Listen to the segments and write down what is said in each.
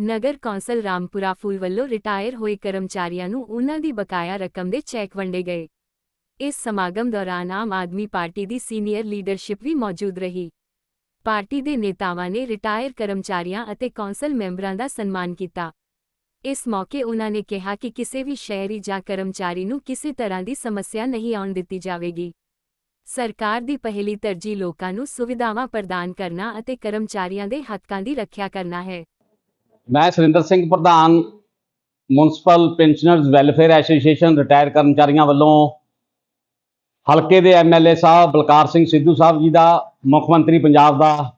ਨਗਰ council Rampura Phul ਵੱਲੋਂ retire ਹੋਏ ਕਰਮਚਾਰੀਆਂ ਨੂੰ ਉਨ੍ਹਾਂ ਦੀ ਬਕਾਇਆ ਰਕਮ ਦੇ ਚੈੱਕ ਵੰਡੇ ਗਏ। ਇਸ ਸਮਾਗਮ ਦੌਰਾਨ ਆਮ ਆਦਮੀ ਪਾਰਟੀ ਦੀ ਸੀਨੀਅਰ ਲੀਡਰਸ਼ਿਪ ਵੀ ਮੌਜੂਦ ਰਹੀ। ਪਾਰਟੀ ਦੇ ਨੇਤਾਵਾਂ ਨੇ ਰਿਟਾਇਰ ਕਰਮਚਾਰੀਆਂ ਅਤੇ ਕੌਂਸਲ ਮੈਂਬਰਾਂ ਦਾ ਸਨਮਾਨ ਕੀਤਾ। ਇਸ ਮੌਕੇ ਉਨ੍ਹਾਂ ਨੇ ਕਿਹਾ ਕਿ ਕਿਸੇ ਵੀ ਸ਼ਹਿਰੀ ਜਾਂ ਕਰਮਚਾਰੀ ਨੂੰ ਕਿਸੇ ਤਰ੍ਹਾਂ ਦੀ ਸਮੱਸਿਆ ਨਹੀਂ ਆਉਣ ਦਿੱਤੀ ਜਾਵੇਗੀ। ਸਰਕਾਰ ਦੀ ਪਹਿਲੀ ਤਰਜੀਹ ਲੋਕਾਂ ਨੂੰ ਸੁਵਿਧਾਵਾਂ ਪ੍ਰਦਾਨ ਕਰਨਾ ਅਤੇ ਕਰਮਚਾਰੀਆਂ ਦੇ ਹੱਕਾਂ ਦੀ ਰੱਖਿਆ ਕਰਨਾ ਹੈ। ਮੈਂ ਸੁਰਿੰਦਰ ਸਿੰਘ ਪ੍ਰਧਾਨ municipal pensioners welfare association retire ਕਰਮਚਾਰੀਆਂ ਵੱਲੋਂ ਹਲਕੇ ਦੇ ਐਮਐਲਏ ਸਾਹਿਬ, ਬਲਕਾਰ ਸਿੰਘ ਸਿੱਧੂ ਸਾਹਿਬ ਜੀ ਦਾ, ਮੁੱਖ ਮੰਤਰੀ ਪੰਜਾਬ ਦਾ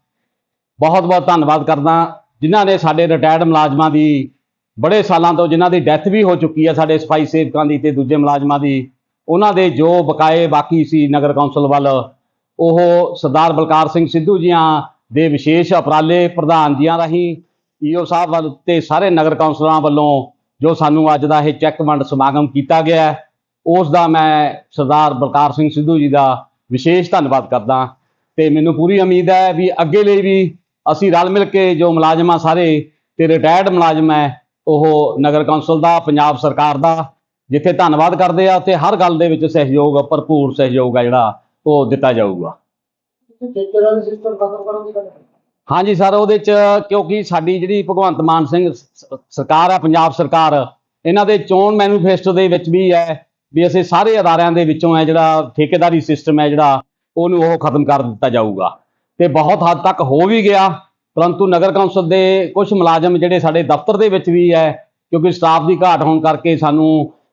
ਬਹੁਤ-ਬਹੁਤ ਧੰਨਵਾਦ ਕਰਦਾ। ਜਿਨ੍ਹਾਂ ਨੇ ਸਾਡੇ ਰਿਟਾਇਰਡ ਮੁਲਾਜ਼ਮਾਂ ਦੀ, ਬੜੇ ਸਾਲਾਂ ਤੋਂ ਜਿਨ੍ਹਾਂ ਦੀ ਡੈਥ ਵੀ ਹੋ ਚੁੱਕੀ ਹੈ ਸਾਡੇ ਸਫ਼ਾਈ ਸੇਵਕਾਂ ਦੀ ਤੇ ਦੂਜੇ ਮੁਲਾਜ਼ਮਾਂ ਦੀ, ਉਹਨਾਂ ਦੇ ਜੋ ਬਕਾਏ ਬਾਕੀ ਸੀ ਨਗਰ ਕੌਂਸਲ ਵੱਲ, ਉਹ ਸਰਦਾਰ ਬਲਕਾਰ ਸਿੰਘ ਸਿੱਧੂ ਜੀਆਂ ਦੇ ਵਿਸ਼ੇਸ਼ ਅਪਰਾਲੇ ਪ੍ਰਧਾਨ ਜੀਆਂ ਰਾਹੀਂ ਈਓ ਸਾਹਿਬ ਵੱਲ ਤੇ ਸਾਰੇ ਨਗਰ ਕੌਂਸਲਰਾਂ ਵੱਲੋਂ ਜੋ ਸਾਨੂੰ ਅੱਜ ਦਾ ਇਹ ਚੈੱਕ ਵੰਡ ਸਮਾਗਮ ਕੀਤਾ ਗਿਆ ਉਸ ਦਾ ਮੈਂ ਸਰਦਾਰ ਬਲਕਾਰ ਸਿੰਘ ਸਿੱਧੂ ਜੀ ਦਾ ਵਿਸ਼ੇਸ਼ ਧੰਨਵਾਦ ਕਰਦਾ ਤੇ ਮੈਨੂੰ ਪੂਰੀ ਉਮੀਦ ਹੈ ਵੀ ਅੱਗੇ ਲਈ ਵੀ ਅਸੀਂ ਰਲ ਮਿਲ ਕੇ ਜੋ ਮੁਲਾਜ਼ਮਾਂ ਸਾਰੇ ਤੇ ਰਿਟਾਇਰਡ ਮੁਲਾਜ਼ਮ ਹੈ, ਉਹ ਨਗਰ ਕੌਂਸਲ ਦਾ, ਪੰਜਾਬ ਸਰਕਾਰ ਦਾ, ਜਿੱਥੇ ਧੰਨਵਾਦ ਕਰਦੇ ਆ ਤੇ ਹਰ ਗੱਲ ਦੇ ਵਿੱਚ ਸਹਿਯੋਗ, ਭਰਪੂਰ ਸਹਿਯੋਗ ਆ ਜਿਹੜਾ ਉਹ ਦਿੱਤਾ ਜਾਊਗਾ। ਹਾਂਜੀ ਸਰ, ਉਹਦੇ ਚ ਕਿਉਂਕਿ ਸਾਡੀ ਜਿਹੜੀ ਭਗਵੰਤ ਮਾਨ ਸਿੰਘ ਸਰਕਾਰ ਹੈ ਪੰਜਾਬ ਸਰਕਾਰ, ਇਹਨਾਂ ਦੇ ਚੋਣ ਮੈਨੀਫੈਸਟੋ ਦੇ ਵਿੱਚ ਵੀ ਹੈ ਵੀ ਅਸੀਂ ਸਾਰੇ ਅਦਾਰਿਆਂ ਦੇ ਵਿੱਚੋਂ ਹੈ ਜਿਹੜਾ ਠੇਕੇਦਾਰੀ ਸਿਸਟਮ ਹੈ ਜਿਹੜਾ, ਉਹਨੂੰ ਉਹ ਖਤਮ ਕਰ ਦਿੱਤਾ ਜਾਊਗਾ। ਤੇ ਬਹੁਤ ਹੱਦ ਤੱਕ ਹੋ ਵੀ ਗਿਆ, ਪਰੰਤੂ ਨਗਰ ਕੌਂਸਲ ਦੇ ਕੁਝ ਮੁਲਾਜ਼ਮ ਜਿਹੜੇ ਸਾਡੇ ਦਫ਼ਤਰ ਦੇ ਵਿੱਚ ਵੀ ਹੈ, ਕਿਉਂਕਿ ਸਟਾਫ ਦੀ ਘਾਟ ਹੋਣ ਕਰਕੇ ਸਾਨੂੰ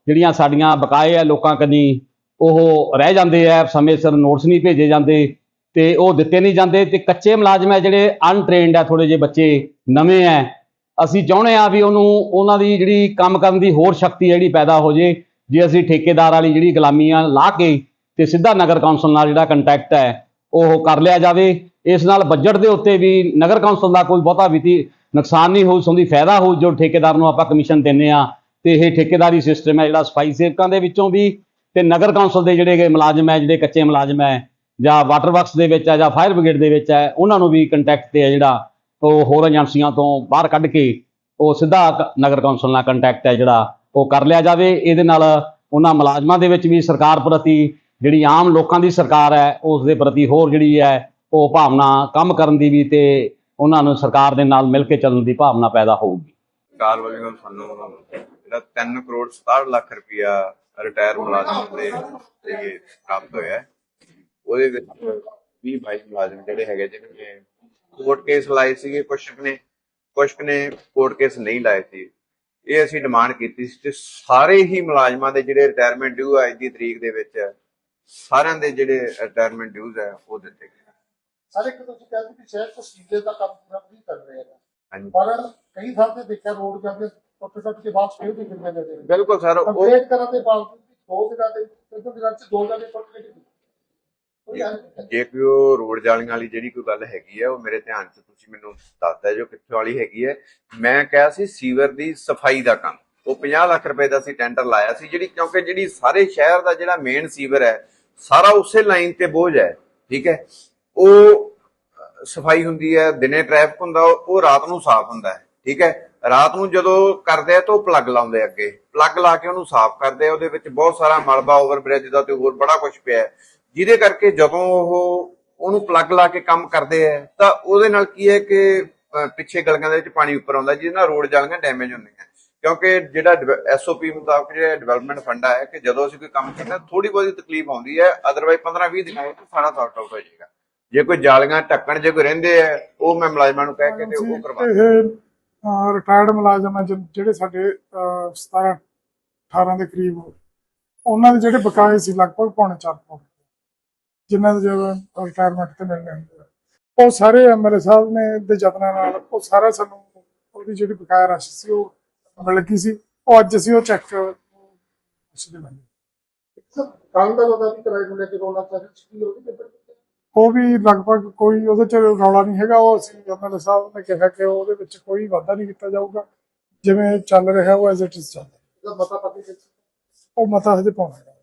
ਜਿਹੜੀਆਂ ਸਾਡੀਆਂ ਬਕਾਏ ਆ ਲੋਕਾਂ ਕੰਨੀ ਉਹ ਰਹਿ ਜਾਂਦੇ ਆ ਸਮੇਂ ਸਿਰ ਨੋਟਸ ਨਹੀਂ ਭੇਜੇ ਜਾਂਦੇ। ਤੇ ਉਹ ਦਿੱਤੇ ਨਹੀਂ ਜਾਂਦੇ ਤੇ ਕੱਚੇ ਮੁਲਾਜ਼ਮ ਹੈ ਜਿਹੜੇ ਅਨਟ੍ਰੇਨਡ ਹੈ ਥੋੜੇ ਜਿਹੇ ਬੱਚੇ ਨਵੇਂ ਹੈ। ਅਸੀਂ ਚਾਹੁੰਦੇ ਆ ਵੀ ਉਹਨੂੰ, ਉਹਨਾਂ ਦੀ ਜਿਹੜੀ ਕੰਮ ਕਰਨ ਦੀ ਹੋਰ ਸ਼ਕਤੀ ਜਿਹੜੀ ਪੈਦਾ ਹੋ ਜੇ ਜੇ ਅਸੀਂ ਠੇਕੇਦਾਰ ਵਾਲੀ ਜਿਹੜੀ ਗੁਲਾਮੀਆਂ ਲਾ ਕੇ ਤੇ ਸਿੱਧਾ ਨਗਰ ਕੌਂਸਲ ਨਾਲ ਜਿਹੜਾ ਕੰਟੈਕਟ ਹੈ, ਉਹ ਕਰ ਲਿਆ ਜਾਵੇ। ਇਸ ਨਾਲ ਬਜਟ ਦੇ ਉੱਤੇ ਵੀ ਨਗਰ ਕੌਂਸਲ ਦਾ ਕੋਈ ਬਹੁਤਾ ਵਿੱਤੀ ਨੁਕਸਾਨ ਨਹੀਂ ਹੋਊ, ਸੰਦੀ ਫਾਇਦਾ ਹੋਊ, ਜੋ ਠੇਕੇਦਾਰ ਨੂੰ ਆਪਾਂ ਕਮਿਸ਼ਨ ਦਿੰਨੇ ਆ ਤੇ ਇਹ ਠੇਕੇਦਾਰੀ ਸਿਸਟਮ ਹੈ ਜਿਹੜਾ ਸਫ਼ਾਈ ਸੇਵਕਾਂ ਦੇ ਵਿੱਚੋਂ ਵੀ ਤੇ ਨਗਰ ਕੌਂਸਲ ਦੇ ਜਿਹੜੇ ਮੁਲਾਜ਼ਮ ਹੈ, ਜਿਹੜੇ ਕੱਚੇ ਮੁਲਾਜ਼ਮ ਹੈ ਜਾਂ ਵਾਟਰ ਵਰਕਸ ਦੇ ਵਿੱਚ ਹੈ ਜਾਂ ਫਾਇਰ ਬ੍ਰਿਗੇਡ ਦੇ ਵਿੱਚ ਹੈ, ਉਹਨਾਂ ਨੂੰ ਵੀ ਕੰਟੈਕਟ ਤੇ ਹੈ ਜਿਹੜਾ, ਉਹ ਹੋਰ ਏਜੰਸੀਆਂ ਤੋਂ ਬਾਹਰ ਕੱਢ ਕੇ ਉਹ ਸਿੱਧਾ ਨਗਰ ਕੌਂਸਲ ਨਾਲ ਕੰਟੈਕਟ ਹੈ ਜਿਹੜਾ, ਉਹ ਕਰ ਲਿਆ ਜਾਵੇ ਇਹਦੇ ਨਾਲ ਉਹਨਾਂ ਮੁਲਾਜ਼ਮਾਂ ਦੇ ਵਿੱਚ ਵੀ ਸਰਕਾਰ ਪ੍ਰਤੀ ਜਿਹੜੀ ਆਮ ਲੋਕਾਂ ਦੀ ਸਰਕਾਰ ਹੈ, ਉਸ ਦੇ ਪ੍ਰਤੀ ਹੋਰ ਜਿਹੜੀ ਹੈ, ਉਹ ਭਾਵਨਾ ਕੰਮ ਕਰਨ ਦੀ ਵੀ ਤੇ ਉਹਨਾਂ ਨੂੰ ਸਰਕਾਰ ਦੇ ਨਾਲ ਮਿਲ ਕੇ ਚੱਲਣ ਦੀ ਭਾਵਨਾ ਪੈਦਾ ਹੋਊਗੀ ਸਰਕਾਰ ਵੱਲੋਂ ਸਾਨੂੰ ਜਿਹੜਾ 3 ਕਰੋੜ 67 ਲੱਖ ਰੁਪਇਆ ਰਿਟਾਇਰ ਮੁਲਾਜ਼ਮ ਦੇ ਤੇ ਪ੍ਰਾਪਤ ਹੋਇਆ ਹੈ। ਉਹਦੇ ਵਿੱਚ 20 22 ਮੁਲਾਜ਼ਮ ਜਿਹੜੇ ਹੈਗੇ ਜਿਨ੍ਹਾਂ ਨੇ ਕੋਰਟ ਕੇਸ ਲਾਏ ਸੀਗੇ ਕੁਛ ਕੁ ਨੇ ਕੁਛ ਕੁ ਨੇ ਕੋਰਟ ਕੇਸ ਨਹੀਂ ਲਾਏ ਸੀ। ਇਹ ਅਸੀਂ ਡਿਮਾਂਡ ਕੀਤੀ ਸੀ ਤੇ ਸਾਰੇ ਹੀ ਮੁਲਾਜ਼ਮਾਂ ਦੇ ਜਿਹੜੇ ਰਿਟਾਇਰਮੈਂਟ ਡਿਊ ਅੱਜ ਦੀ ਤਰੀਕ ਦੇ ਵਿੱਚ ਸਾਰਿਆਂ ਦੇ ਜਿਹੜੇ ਰਿਟਾਇਰਮੈਂਟ ਡਿਊਜ਼ ਹੈ ਉਹ ਦਿੱਤੇ ਗਏ। ਸਾਰੇ ਇੱਕ ਤੁਸੀਂ ਕਹਿੰਦੇ ਕਿ ਸ਼ਹਿਰ ਤੋਂ ਸੀਦੇ ਦਾ ਕੰਮ ਪੂਰਾ ਨਹੀਂ ਕਰ ਰਹੇ ਹਾਂਜੀ। ਪਰ ਕਈ ਥਾਂ ਤੇ ਦੇਖਿਆ ਰੋਡ ਜਾਂਦੇ ਟੁੱਟ ਟੁੱਟ ਕੇ ਬਾਅਦ ਫੇਰ ਵੀ ਕਿੰਨੇ ਦੇ ਬਿਲਕੁਲ ਸਰ ਉਹ ਕੰਪਲੀਟ ਕਰਨ ਦੇ ਬਾਵਜੂਦ ਦੋ ਦਿਨਾਂ ਚ ਦੋ ਜਣੇ ਟੁੱਟ ਕੇ ਕੋਈ ਗੱਲ ਨਹੀਂ। ਜੇ ਕੋਈ ਉਹ ਰੋਡ ਜਾਲੀਆਂ ਵਾਲੀ ਜਿਹੜੀ ਕੋਈ ਗੱਲ ਹੈਗੀ ਹੈ, ਉਹ ਮੇਰੇ ਧਿਆਨ 'ਚ ਤੁਸੀਂ ਮੈਨੂੰ ਦੱਸਦਾ ਜੋ ਕਿੱਥੇ ਵਾਲੀ ਹੈਗੀ ਹੈ। ਮੈਂ ਕਿਹਾ ਸੀ ਸੀਵਰ ਦੀ ਸਫ਼ਾਈ ਦਾ ਕੰਮ। ਉਹ 50 ਲੱਖ ਰੁਪਏ ਦਾ ਸੀ ਟੈਂਡਰ ਲਾਇਆ ਸੀ, ਜਿਹੜੀ ਕਿਉਂਕਿ ਜਿਹੜੀ ਸਾਰੇ ਸ਼ਹਿਰ ਦਾ ਜਿਹੜਾ ਮੇਨ ਸੀਵਰ ਹੈ, ਸਾਰਾ ਉਸੇ ਲਾਈਨ ਤੇ ਬੋਝ ਹੈ, ਠੀਕ ਹੈ? ਉਹ ਸਫ਼ਾਈ ਹੁੰਦੀ ਹੈ, ਦਿਨੇ ਟ੍ਰੈਫਿਕ ਹੁੰਦਾ, ਉਹ ਰਾਤ ਨੂੰ ਸਾਫ਼ ਹੁੰਦਾ ਹੈ, ਠੀਕ ਹੈ? ਰਾਤ ਨੂੰ ਜਦੋਂ ਕਰਦੇ ਆ ਤਾਂ ਉਹ ਪਲੱਗ ਲਾਉਂਦੇ ਅੱਗੇ। ਪਲੱਗ ਲਾ ਕੇ ਉਹਨੂੰ ਸਾਫ਼ ਕਰਦੇ ਆ, ਉਹਦੇ ਵਿੱਚ ਬਹੁਤ ਸਾਰਾ ਮਲਬਾ ਓਵਰ ਬ੍ਰਿਜ ਦਾ ਤੇ ਹੋਰ ਬੜਾ ਕੁਝ ਪਿਆ ਹੈ। ਜਿਹਦੇ ਕਰਕੇ ਜਦੋਂ ਉਹ ਉਹਨੂੰ ਪਲੱਗ ਲਾ ਕੇ ਕੰਮ ਕਰਦੇ ਆ ਤਾਂ ਉਹਦੇ ਨਾਲ ਕੀ ਹੈ ਕਿ ਪਿੱਛੇ ਗਲੀਆਂ ਦੇ ਵਿੱਚ ਪਾਣੀ ਉੱਪਰ ਆਉਂਦਾ ਜਿਹਦੇ ਨਾਲ ਰੋਡ ਜਾਲੀਆਂ ਡੈਮੇਜ ਹੁੰਦੀਆਂ ਕਿਉਂਕਿ ਜਿਹੜਾ ਐਸਓਪੀ ਮੁਤਾਬਕ ਜਿਹੜਾ ਡਿਵੈਲਪਮੈਂਟ ਫੰਡ ਹੈ ਕਿ ਜਦੋਂ ਅਸੀਂ ਕੋਈ ਕੰਮ ਕਰਨਾ ਥੋੜੀ ਬਹੁਤੀ ਤਕਲੀਫ ਆਉਂਦੀ ਹੈ ਅਦਰਵਾਈਜ਼ 15 20 ਦਿਨਾਂ ਵਿੱਚ ਸਾਰਾ ਸੌਰਟ ਆਊਟ ਹੋ ਜਾਏਗਾ। ਜੇ ਕੋਈ ਜਾਲੀਆਂ ਢੱਕਣ ਜੇ ਕੋਈ ਰਹਿੰਦੇ ਆ ਉਹ ਮੈਂ ਮੁਲਾਜ਼ਮਾਂ ਨੂੰ ਕਹਿ ਕੇ ਤੇ ਉਹ ਕਰਵਾ ਇਹ ਰਿਟਾਇਰਡ ਮੁਲਾਜ਼ਮ ਜਿਹੜੇ ਸਾਡੇ ਅਹ, 17 18 ਦੇ ਕਰੀਬ ਉਹਨਾਂ ਦੇ ਜਿਹੜੇ ਬਕਾਏ ਸੀ ਲਗਭਗ ਪੌਣੇ 4 ਕਰੋੜ। ਜਿਨ੍ਹਾਂ ਦੇ ਜਦੋਂ ਰਿਟਾਇਰਮੈਂਟ ਤੇ ਮਿਲਣੇ ਹੁੰਦੇ ਆ। ਉਹ ਸਾਰੇ ਐਮਐਲਏ ਸਾਹਿਬ ਨੇ ਦੇ ਯਤਨਾਂ ਨਾਲ ਉਹ ਸਾਰਾ ਸਾਨੂੰ ਉਹਦੀ ਜਿਹੜੀ ਬਕਾਇਆ ਰਾਸ਼ੀ ਸੀ ਉਹ ਮਿਲ ਗਈ ਸੀ। ਉਹ ਅੱਜ ਅਸੀਂ ਉਹ ਚੈੱਕ ਅਸੀਂ ਦੇ ਬੰਦੇ। ਕੰਮ ਦਾ ਲੋਕਾਂ ਦੀ ਕਿਰਾਏ ਨੂੰ ਲੈ ਕੇ ਰੋਣਾ ਚਾਹੀਦਾ ਸੀ ਤੇ ਉਹ ਵੀ ਲਗਭਗ ਕੋਈ ਉਹਦੇ ਚ ਰੌਲਾ ਨਹੀਂ ਹੈਗਾ। ਉਹ ਅਸੀਂ ਐਮਐਲਏ ਸਾਹਿਬ ਨੇ ਕਿਹਾ ਕਿ ਉਹਦੇ ਵਿੱਚ ਕੋਈ ਵਾਧਾ ਨਹੀਂ ਕੀਤਾ ਜਾਊਗਾ। ਜਿਵੇਂ ਚੱਲ ਰਿਹਾ ਉਹ ਐਜ਼ ਇਟ ਇਜ਼ ਚੱਲ ਰਿਹਾ। ਇਹਦਾ ਮਤਾ ਪੱਕੀ ਉਹ ਮਤਾ ਹਜੇ ਪਾਉਣਾ